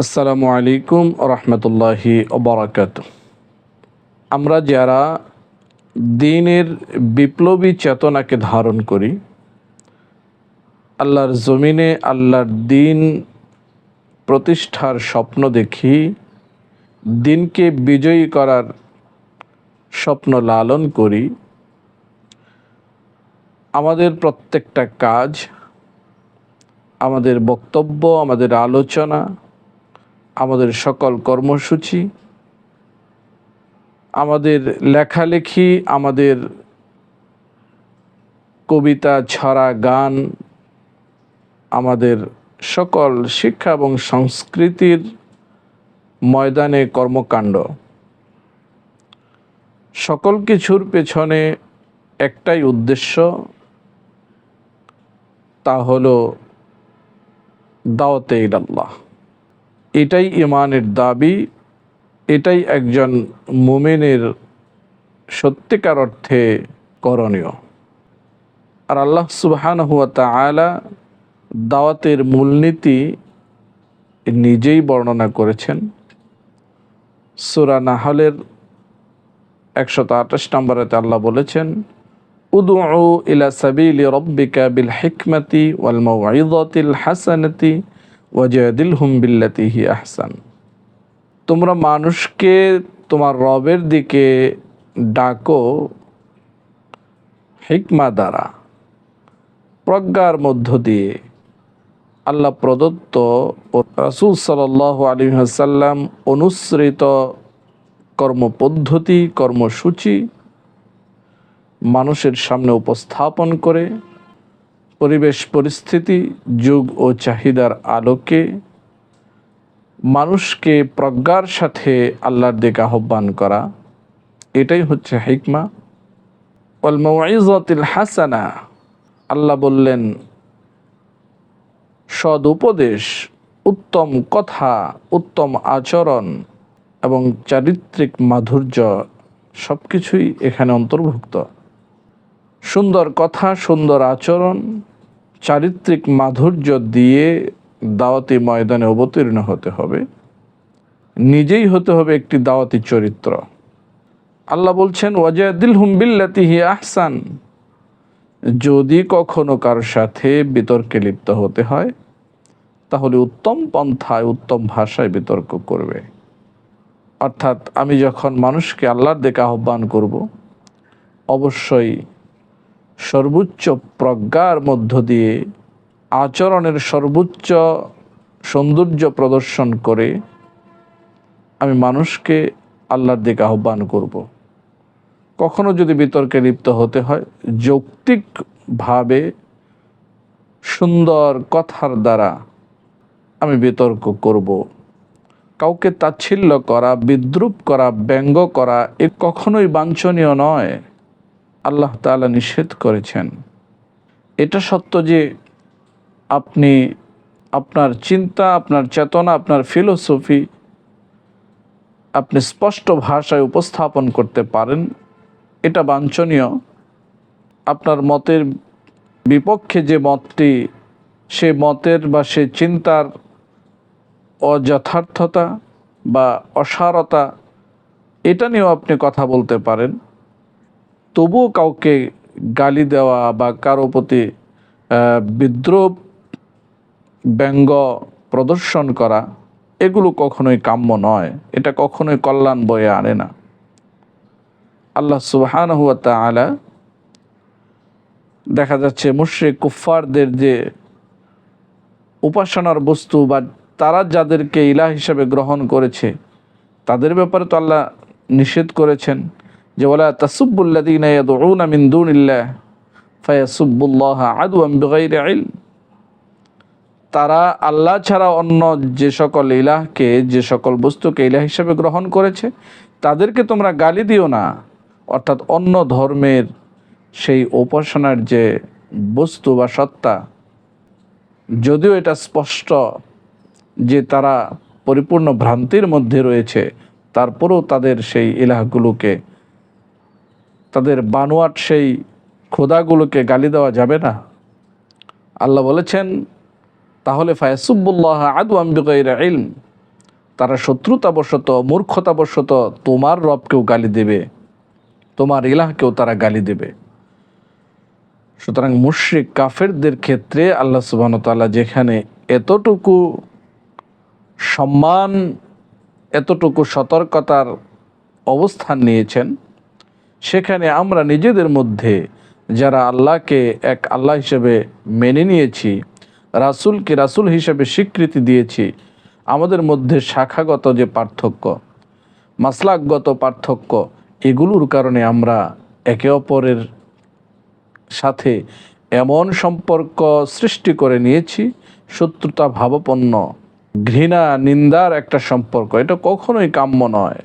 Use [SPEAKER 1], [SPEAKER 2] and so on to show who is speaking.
[SPEAKER 1] আসসালামু আলাইকুম রহমতুল্লাহি ওবরাকাত আমরা যারা দিনের বিপ্লবী চেতনাকে ধারণ করি, আল্লাহর জমিনে আল্লাহর দিন প্রতিষ্ঠার স্বপ্ন দেখি, দিনকে বিজয়ী করার স্বপ্ন লালন করি, আমাদের প্রত্যেকটা কাজ, আমাদের বক্তব্য, আমাদের আলোচনা আমাদের সকল কর্মসূচি, আমাদের লেখালেখি, আমাদের কবিতা, ছড়া, গান, আমাদের সকল শিক্ষা এবং সংস্কৃতির ময়দানে কর্মকাণ্ড। সকল কিছুর পেছনে একটাই উদ্দেশ্য, তা হলো দাওয়াতে ইলাল্লাহ। এটাই ইমানের দাবি, এটাই একজন মোমেনের সত্যিকার অর্থে করণীয়। আর আল্লাহ সুবহান হুয়া তালা দাওয়াতের মূলনীতি নিজেই বর্ণনা করেছেন। সুরা নাহলের একশত আঠাশ নম্বরেতে আল্লাহ বলেছেন উদু ইলা সাবিলি রব্বিকা বিল হিকমতি ওয়াল মাউইদাতিল হাসানাতি ওয়াজাদিল হুম বিল্লাতি হি আহসান। তোমরা মানুষকে তোমার রবের দিকে ডাকো হিকমা দ্বারা, প্রজ্ঞার মধ্য দিয়ে। আল্লাহ প্রদত্ত ও রাসুল সাল আলী হাসাল্লাম অনুসৃত কর্মপদ্ধতি, কর্মসূচি মানুষের সামনে উপস্থাপন করে পরিবেশ, পরিস্থিতি, যুগ ও চাহিদার আলোকে মানুষকে প্রজ্ঞার সাথে আল্লাহর দিকে আহ্বান করা। এটাই হচ্ছে হিকমা। ওয়ালমাইজতিল হাসানা, আল্লাহ বললেন, সদ উপদেশ, উত্তম কথা, উত্তম আচরণ এবং চারিত্রিক মাধুর্য সব কিছুই এখানে অন্তর্ভুক্ত। সুন্দর কথা, সুন্দর আচরণ চারিত্রিক মাধুর্য দিয়ে দাওয়াতি ময়দানে অবতীর্ণ হতে হবে। নিজেই হতে হবে একটি দাওয়াতি চরিত্র। আল্লাহ বলছেন ওয়াজাদিল হুমবিল্লাতিহি আহসান। যদি কখনো কারোর সাথে বিতর্কে লিপ্ত হতে হয়, তাহলে উত্তম পন্থায়, উত্তম ভাষায় বিতর্ক করবে। অর্থাৎ আমি যখন মানুষকে আল্লাহর দিকে আহ্বান করব, অবশ্যই সর্বোচ্চ প্রজ্ঞার মধ্য দিয়ে আচরণের সর্বোচ্চ সৌন্দর্য প্রদর্শন করে আমি মানুষকে আল্লাহর দিকে আহ্বান করব। কখনো যদি বিতর্কে লিপ্ত হতে হয়, যৌক্তিকভাবে সুন্দর কথার দ্বারা আমি বিতর্ক করব। কাউকে তাচ্ছিল্য করা, বিদ্রুপ করা, ব্যঙ্গ করা, এ কখনোই বাঞ্ছনীয় নয় আল্লাহ তালা নিষেধ করেছেন। এটা সত্য যে আপনি আপনার চিন্তা, আপনার চেতনা, আপনার ফিলোসফি আপনি স্পষ্ট ভাষায় উপস্থাপন করতে পারেন। এটা বাঞ্ছনীয়। আপনার মতের বিপক্ষে যে মতটি, সে মতের বা সে চিন্তার অযথার্থতা বা অসারতা, এটা নিয়েও আপনি কথা বলতে পারেন। তবুও কাউকে গালি দেওয়া বা কারও প্রতি বিদ্রোপ ব্যঙ্গ প্রদর্শন করা, এগুলো কখনোই কাম্য নয়। এটা কখনোই কল্যাণ বয়ে আনে না। আল্লাহ সুবহান হুয়া আলা দেখা যাচ্ছে মুশ্রিক কুফারদের যে উপাসনার বস্তু বা তারা যাদেরকে ইলা হিসাবে গ্রহণ করেছে, তাদের ব্যাপারে তো আল্লাহ নিষেধ করেছেন। যে ওলা ইলম। তারা আল্লাহ ছাড়া অন্য যে সকল ইলাহকে, যে সকল বস্তুকে ইলাহ হিসেবে গ্রহণ করেছে, তাদেরকে তোমরা গালি দিও না। অর্থাৎ অন্য ধর্মের সেই উপাসনার যে বস্তু বা সত্তা, যদিও এটা স্পষ্ট যে তারা পরিপূর্ণ ভ্রান্তির মধ্যে রয়েছে, তারপরেও তাদের সেই ইলাহগুলোকে তাদের বানোয়াট সেই খোদাগুলোকে গালি দেওয়া যাবে না। আল্লাহ বলেছেন, তাহলে ফায়াসুবুল্লাহ আদু আম্বিগের ইলম। তারা শত্রুতাবশত, মূর্খতাবশত তোমার রবকেও গালি দেবে, তোমার ইলাহকেও তারা গালি দেবে। সুতরাং মুশ্রিক কাফেরদের ক্ষেত্রে আল্লাহ সুবাহন তাল্লাহ যেখানে এতটুকু সম্মান, এতটুকু সতর্কতার অবস্থান নিয়েছেন সেখানে আমরা নিজেদের মধ্যে যারা আল্লাহকে এক আল্লাহ হিসেবে মেনে নিয়েছি, রাসূলকে রাসূল হিসেবে স্বীকৃতি দিয়েছি, আমাদের মধ্যে শাখাগত যে পার্থক্য, মাসলাকগত পার্থক্য, এগুলোর কারণে আমরা একে অপরের সাথে এমন সম্পর্ক সৃষ্টি করে নিয়েছি, শত্রুতা ভাবাপন্ন ঘৃণা, নিন্দার একটা সম্পর্ক। এটা কখনোই কাম্য নয়।